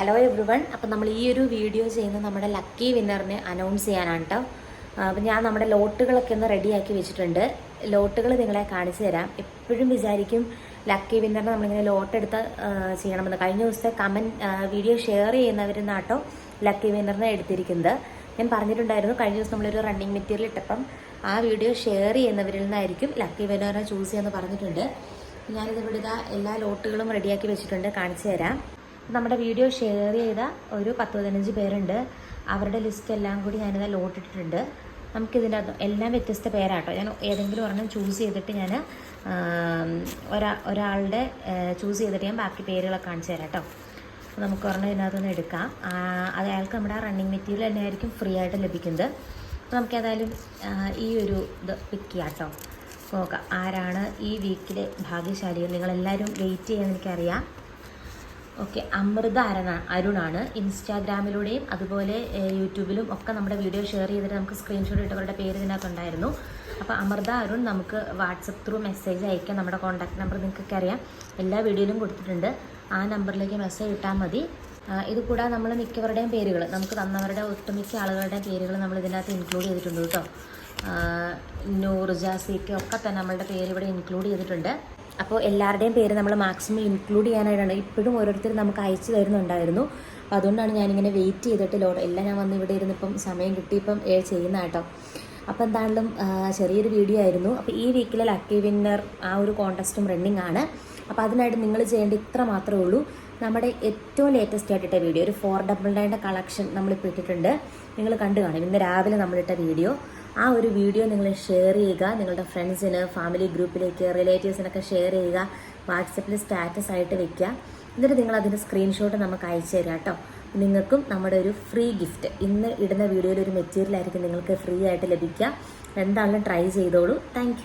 Hello every one അപ്പം നമ്മൾ ഈ ഒരു വീഡിയോ ചെയ്യുന്ന നമ്മുടെ ലക്കി വിന്നറിനെ അനൗൺസ് ചെയ്യാനാണ് കേട്ടോ അപ്പം ഞാൻ നമ്മുടെ ലോട്ടുകളൊക്കെ ഒന്ന് റെഡിയാക്കി വെച്ചിട്ടുണ്ട്. ലോട്ടുകൾ നിങ്ങളെ കാണിച്ചു തരാം. എപ്പോഴും വിചാരിക്കും ലക്കി വിന്നറിനെ നമ്മളിങ്ങനെ ലോട്ട് എടുത്ത് ആ, ചെയ്യണമെന്ന്. കഴിഞ്ഞ ദിവസത്തെ കമന്റ് വീഡിയോ ഷെയർ ചെയ്യുന്നവരിൽ കേട്ടോ ലക്കി വിന്നറിനെ എടുത്തിരിക്കുന്നത്. ഞാൻ പറഞ്ഞിട്ടുണ്ടായിരുന്നു കഴിഞ്ഞ ദിവസം നമ്മളൊരു റണ്ണിങ് മെറ്റീരിയൽ ഇട്ടപ്പം ആ വീഡിയോ ഷെയർ ചെയ്യുന്നവരിൽ നിന്നായിരിക്കും ലക്കി വിന്നറിനെ ചൂസ് ചെയ്യാമെന്ന് പറഞ്ഞിട്ടുണ്ട്. ഞാനിതിവിടെ ഇതാ എല്ലാ ലോട്ടുകളും റെഡിയാക്കി വെച്ചിട്ടുണ്ട്. കാണിച്ചു തരാം. നമ്മുടെ വീഡിയോ ഷെയർ ചെയ്ത ഒരു പത്ത് പതിനഞ്ച് പേരുണ്ട്. അവരുടെ ലിസ്റ്റ് എല്ലാം കൂടി ഞാനിത് ലോട്ടിട്ടിട്ടുണ്ട് നമുക്കിതിന്റെ അത് എല്ലാം വ്യത്യസ്ത പേരാട്ടോ. ഞാൻ ഏതെങ്കിലും ഒരെണ്ണം ചൂസ് ചെയ്തിട്ട് ഞാൻ ഒരാ ഒരാളുടെ ചൂസ് ചെയ്തിട്ട് ഞാൻ ബാക്കി പേരുകളൊക്കെ കാണിച്ചു തരാം കേട്ടോ നമുക്ക് ഒരെണ്ണം ഇതിനകത്തുനിന്ന് എടുക്കാം. അത് അയാൾക്ക് നമ്മുടെ റണ്ണിങ് മെറ്റീരിയൽ തന്നെ ആയിരിക്കും ഫ്രീ ആയിട്ട് ലഭിക്കുന്നത്. അപ്പോൾ നമുക്ക് ഏതായാലും ഈ ഒരു ഇത് പിക്ക് ചെയ്യാം കേട്ടോ നോക്കാം ആരാണ് ഈ വീക്കിലെ ഭാഗ്യശാലികൾ? നിങ്ങളെല്ലാവരും വെയിറ്റ് ചെയ്യാൻ എനിക്കറിയാം. ഓക്കെ അമൃത അരണ അരുണാണ്. ഇൻസ്റ്റാഗ്രാമിലൂടെയും അതുപോലെ യൂട്യൂബിലും ഒക്കെ നമ്മുടെ വീഡിയോ ഷെയർ ചെയ്തിട്ട് നമുക്ക് സ്ക്രീൻഷോട്ട് ഇട്ടവരുടെ പേര് ഇതിനകത്തുണ്ടായിരുന്നു അപ്പോൾ അമൃത അരുൺ നമുക്ക് വാട്സപ്പ് ത്രൂ മെസ്സേജ് അയക്കാം. നമ്മുടെ കോൺടാക്ട് നമ്പർ നിങ്ങൾക്കൊക്കെ അറിയാം. എല്ലാ വീഡിയോയിലും കൊടുത്തിട്ടുണ്ട്. ആ നമ്പറിലേക്ക് മെസ്സേജ് ഇട്ടാൽ മതി. ഇതുകൂടാതെ ഇത് കൂടാതെ നമ്മൾ മിക്കവരുടെയും പേരുകൾ നമുക്ക് തന്നവരുടെ ഒട്ടുമിക്ക ആളുകളുടെയും പേരുകൾ നമ്മൾ ഇതിനകത്ത് ഇൻക്ലൂഡ് ചെയ്തിട്ടുണ്ട് കേട്ടോ. നൂർജ സി കെ ഒക്കെ തന്നെ നമ്മളുടെ പേര് ഇവിടെ ഇൻക്ലൂഡ് ചെയ്തിട്ടുണ്ട്. അപ്പോൾ എല്ലാവരുടെയും പേര് നമ്മൾ മാക്സിമം ഇൻക്ലൂഡ് ചെയ്യാനായിട്ടാണ്. ഇപ്പോഴും ഓരോരുത്തർ നമുക്ക് അയച്ചു തരുന്നുണ്ടായിരുന്നു. അപ്പോൾ അതുകൊണ്ടാണ് ഞാനിങ്ങനെ വെയിറ്റ് ചെയ്തിട്ട് ലോഡ് എല്ലാം ഞാൻ വന്ന് ഇവിടെ ഇരുന്നിപ്പം സമയം കിട്ടിയപ്പം ചെയ്യുന്ന കേട്ടോ. അപ്പോൾ എന്തായാലും ചെറിയൊരു വീഡിയോ ആയിരുന്നു. അപ്പോൾ ഈ വീക്കിലെ ലക്കി വിന്നർ ആ ഒരു കോൺടെസ്റ്റും റണ്ണിങ് ആണ്. അപ്പോൾ അതിനായിട്ട് നിങ്ങൾ ചെയ്യേണ്ട ഇത്ര മാത്രമേ ഉള്ളൂ. നമ്മുടെ ഏറ്റവും ലേറ്റസ്റ്റ് ആയിട്ടിട്ട വീഡിയോ ഒരു ഫോർ ഡബിൾ നയന്റെ കളക്ഷൻ നമ്മളിപ്പോൾ ഇട്ടിട്ടുണ്ട്. നിങ്ങൾ കണ്ടു കാണും. ഇന്ന് രാവിലെ നമ്മളിട്ട വീഡിയോ ആ ഒരു വീഡിയോ നിങ്ങൾ ഷെയർ ചെയ്യുക. നിങ്ങളുടെ ഫ്രണ്ട്സിന് ഫാമിലി ഗ്രൂപ്പിലേക്ക് റിലേറ്റീവ്സിനൊക്കെ ഷെയർ ചെയ്യുക. വാട്സപ്പിൽ സ്റ്റാറ്റസ് ആയിട്ട് വെക്കുക. എന്നിട്ട് നിങ്ങൾ അതിന്റെ സ്ക്രീൻഷോട്ട് നമുക്ക് അയച്ചു തരാം കേട്ടോ. നിങ്ങൾക്കും നമ്മുടെ ഒരു ഫ്രീ ഗിഫ്റ്റ് ഇന്ന് ഇടുന്ന വീഡിയോയിൽ ഒരു മെറ്റീരിയൽ ആയിരിക്കും നിങ്ങൾക്ക് ഫ്രീ ആയിട്ട് ലഭിക്കുക. എന്താണെങ്കിലും ട്രൈ ചെയ്തോളൂ. താങ്ക്